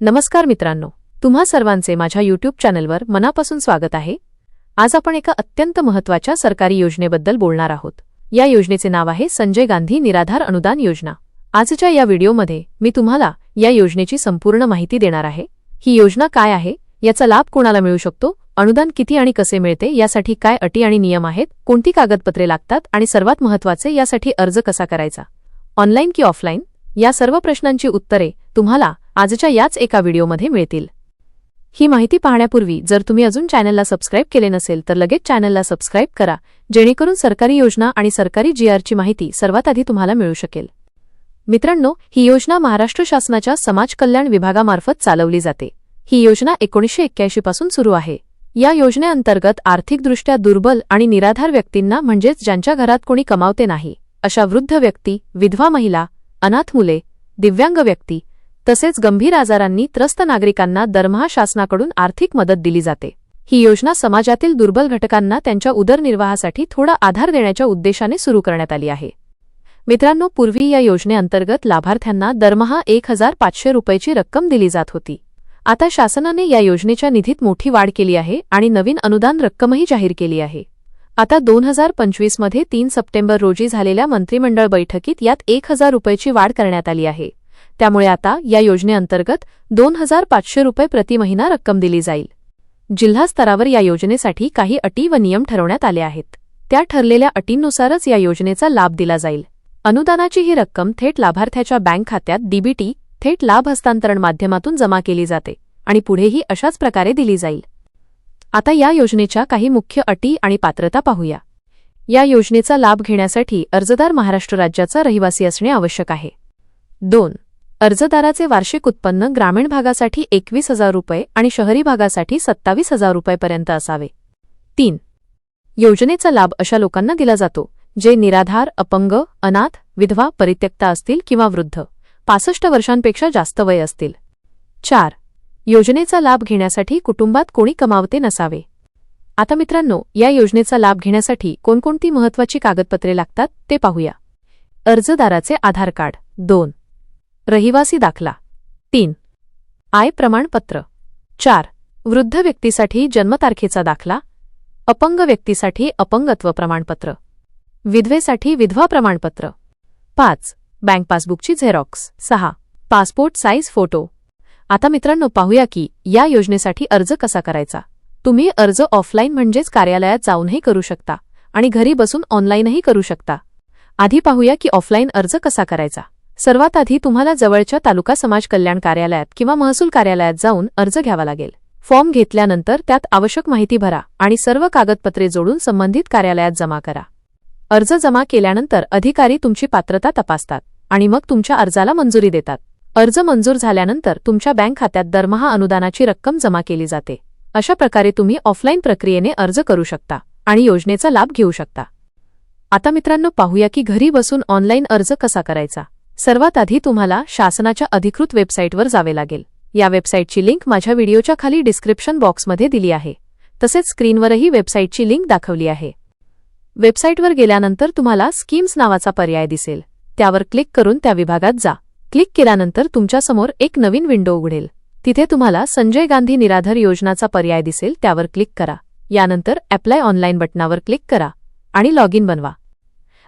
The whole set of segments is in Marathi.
नमस्कार मित्रांनो तुम्हा सर्वांचे माझ्या यूट्यूब चॅनलवर मनापासून स्वागत आहे. आज आपण एका अत्यंत महत्त्वाच्या सरकारी योजनेबद्दल बोलणार आहोत. या योजनेचे नाव आहे संजय गांधी निराधार अनुदान योजना. आजच्या या व्हिडिओमध्ये मी तुम्हाला या योजनेची संपूर्ण माहिती देणार आहे. ही योजना काय आहे? याचा लाभ कोणाला मिळू शकतो? अनुदान किती आणि कसे मिळते यासाठी काय अटी आणि नियम आहेत कोणती कागदपत्रे लागतात आणि सर्वात महत्त्वाचे यासाठी अर्ज कसा करायचा? ऑनलाईन की ऑफलाईन? या सर्व प्रश्नांची उत्तरे तुम्हाला आजच्या याच एका व्हिडिओमध्ये मिळतील. ही माहिती पाहण्यापूर्वी जर तुम्ही अजून चॅनलला सबस्क्राईब केले नसेल तर लगेच चॅनलला सबस्क्राईब करा जेणेकरून सरकारी योजना आणि सरकारी जीआरची माहिती सर्वात आधी तुम्हाला मिळू शकेल. मित्रांनो ही योजना महाराष्ट्र शासनाच्या समाज कल्याण विभागामार्फत चालवली जाते. ही योजना एकोणीसशे एक्क्याऐंशी पासून सुरू आहे. या योजनेअंतर्गत आर्थिकदृष्ट्या दुर्बल आणि निराधार व्यक्तींना म्हणजेच ज्यांच्या घरात कोणी कमावते नाही अशा वृद्ध व्यक्ती विधवा महिला अनाथ मुले दिव्यांग व्यक्ती तसेच गंभीर आजारांनी त्रस्त नागरिकांना दरमहा शासनाकडून आर्थिक मदत दिली जाते. ही योजना समाजातील दुर्बल घटकांना त्यांच्या उदरनिर्वाहासाठी थोडा आधार देण्याच्या उद्देशाने सुरू करण्यात आली आहे. मित्रांनो पूर्वी या योजनेअंतर्गत लाभार्थ्यांना दरमहा एक हजार पाचशे रुपयाची रक्कम दिली जात होती. आता शासनाने या योजनेच्या निधीत मोठी वाढ केली आहे आणि नवीन अनुदान रक्कमही जाहीर केली आहे. आता दोन हजार पंचवीसमध्ये तीन सप्टेंबर रोजी झालेल्या मंत्रिमंडळ बैठकीत यात एक हजार रुपयाची वाढ करण्यात आली आहे. त्यामुळे आता या योजनेअंतर्गत दोन हजार पाचशे रुपये प्रति महिना रक्कम दिली जाईल. जिल्हा स्तरावर या योजनेसाठी काही अटी व नियम ठरवण्यात आले आहेत. त्या ठरलेल्या अटींनुसारच या योजनेचा लाभ दिला जाईल. अनुदानाची ही रक्कम थेट लाभार्थ्याच्या बँक खात्यात डीबीटी थेट लाभ हस्तांतरण माध्यमातून जमा केली जाते आणि पुढेही अशाच प्रकारे दिली जाईल. आता या योजनेच्या काही मुख्य अटी आणि पात्रता पाहूया. या योजनेचा लाभ घेण्यासाठी अर्जदार महाराष्ट्र राज्याचा रहिवासी असणे आवश्यक आहे. दोन. अर्जदाराचे वार्षिक उत्पन्न ग्रामीण भागासाठी एकवीस हजार रुपये आणि शहरी भागासाठी सत्तावीस हजार रुपयेपर्यंत असावे. तीन. योजनेचा लाभ अशा लोकांना दिला जातो जे निराधार अपंग अनाथ विधवा परित्यक्ता असतील किंवा वृद्ध. पासष्ट वर्षांपेक्षा जास्त वय असतील. चार. योजनेचा लाभ घेण्यासाठी कुटुंबात कोणी कमावते नसावे. आता मित्रांनो या योजनेचा लाभ घेण्यासाठी कोणकोणती महत्त्वाची कागदपत्रे लागतात ते पाहूया. अर्जदाराचे आधार कार्ड. दोन. रहिवासी दाखला. तीन. आय प्रमाणपत्र. चार. वृद्ध व्यक्तीसाठी जन्मतारखेचा दाखला. अपंग व्यक्तीसाठी अपंगत्व प्रमाणपत्र. विधवेसाठी विधवा प्रमाणपत्र. पाच. बँक पासबुकची झेरॉक्स. सहा. Passport size photo. आता मित्रांनो पाहूया की या योजनेसाठी अर्ज कसा करायचा? तुम्ही अर्ज ऑफलाईन म्हणजेच कार्यालयात जाऊनही करू शकता आणि घरी बसून ऑनलाईनही करू शकता. आधी पाहूया की ऑफलाईन अर्ज कसा करायचा. सर्वात आधी तुम्हाला जवळच्या तालुका समाज कल्याण कार्यालयात किंवा महसूल कार्यालयात जाऊन अर्ज घ्यावा लागेल. फॉर्म घेतल्यानंतर त्यात आवश्यक माहिती भरा आणि सर्व कागदपत्रे जोडून संबंधित कार्यालयात जमा करा. अर्ज जमा केल्यानंतर अधिकारी तुमची पात्रता तपासतात. आणि मग तुमच्या अर्जाला मंजुरी देतात. अर्ज मंजूर झाल्यानंतर तुमच्या बँक खात्यात दरमहा अनुदानाची रक्कम जमा केली जाते. अशा प्रकारे तुम्ही ऑफलाईन प्रक्रियेने अर्ज करू शकता आणि योजनेचा लाभ घेऊ शकता. आता मित्रांनो पाहूया की घरी बसून ऑनलाईन अर्ज कसा करायचा. सर्वात आधी तुम्हाला शासनाच्या अधिकृत वेबसाईटवर जावे लागेल. या वेबसाईटची लिंक माझ्या व्हिडिओच्या खाली डिस्क्रिप्शन बॉक्समध्ये दिली आहे. तसेच स्क्रीनवरही वेबसाईटची लिंक दाखवली आहे. वेबसाईटवर गेल्यानंतर तुम्हाला स्कीम्स नावाचा पर्याय दिसेल. त्यावर क्लिक करून त्या विभागात जा. क्लिक केल्यानंतर तुमच्यासमोर एक नवीन विंडो उघडेल. तिथे तुम्हाला संजय गांधी निराधार योजनाचा पर्याय दिसेल त्यावर क्लिक करा. यानंतर अप्लाय ऑनलाईन बटनावर क्लिक करा आणि लॉग इन बनवा.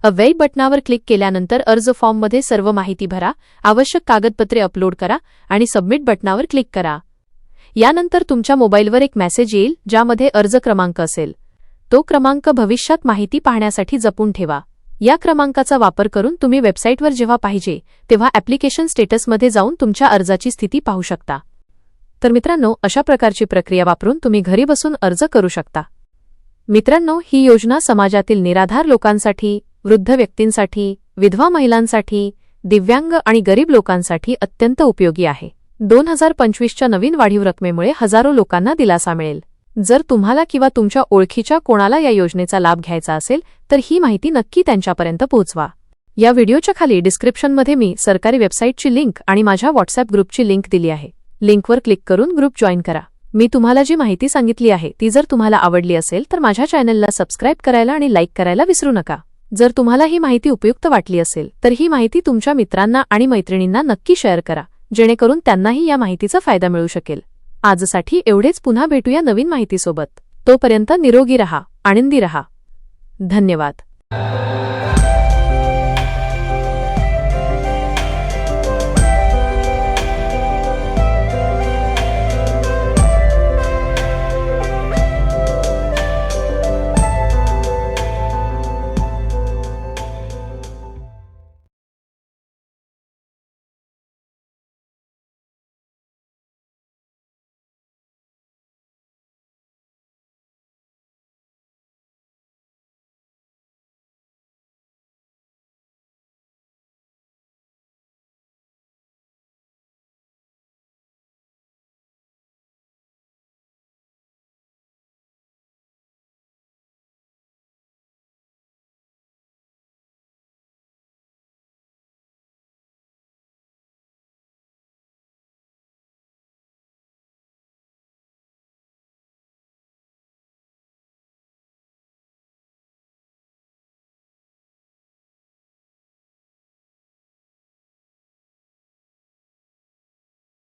अवैध बटनावर क्लिक केल्यानंतर अर्ज फॉर्ममध्ये सर्व माहिती भरा आवश्यक कागदपत्रे अपलोड करा आणि सबमिट बटनावर क्लिक करा. यानंतर तुमच्या मोबाईलवर एक मेसेज येईल ज्यामध्ये अर्ज क्रमांक असेल. तो क्रमांक भविष्यात माहिती पाहण्यासाठी जपून ठेवा. या क्रमांकाचा वापर करून तुम्ही वेबसाईटवर जेव्हा पाहिजे तेव्हा ॲप्लिकेशन स्टेटसमध्ये जाऊन तुमच्या अर्जाची स्थिती पाहू शकता. तर मित्रांनो अशा प्रकारची प्रक्रिया वापरून तुम्ही घरी बसून अर्ज करू शकता. मित्रांनो ही योजना समाजातील निराधार लोकांसाठी वृद्ध व्यक्तींसाठी विधवा महिलांसाठी दिव्यांग आणि गरीब लोकांसाठी अत्यंत उपयोगी आहे. दोन हजार पंचवीसच्या नवीन वाढीव रकमेमुळे हजारो लोकांना दिलासा मिळेल. जर तुम्हाला किंवा तुमच्या ओळखीच्या कोणाला या योजनेचा लाभ घ्यायचा असेल तर ही माहिती नक्की त्यांच्यापर्यंत पोहोचवा या व्हिडिओच्या खाली डिस्क्रिप्शनमध्ये मी सरकारी वेबसाईटची लिंक आणि माझ्या व्हॉट्सअप ग्रुपची लिंक दिली आहे. लिंकवर क्लिक करून ग्रुप जॉईन करा. मी तुम्हाला जी माहिती सांगितली आहे ती जर तुम्हाला आवडली असेल तर माझ्या चॅनलला सबस्क्राईब करायला आणि लाईक करायला विसरू नका. जर तुम्हाला ही माहिती उपयुक्त वाटली असेल तर ही माहिती तुमच्या मित्रांना आणि मैत्रिणींना नक्की शेअर करा जेणेकरून त्यांनाही या माहितीचा फायदा मिळू शकेल. आजसाठी एवढेच पुन्हा भेटूया नवीन माहितीसोबत. तोपर्यंत निरोगी रहा आनंदी रहा. धन्यवाद.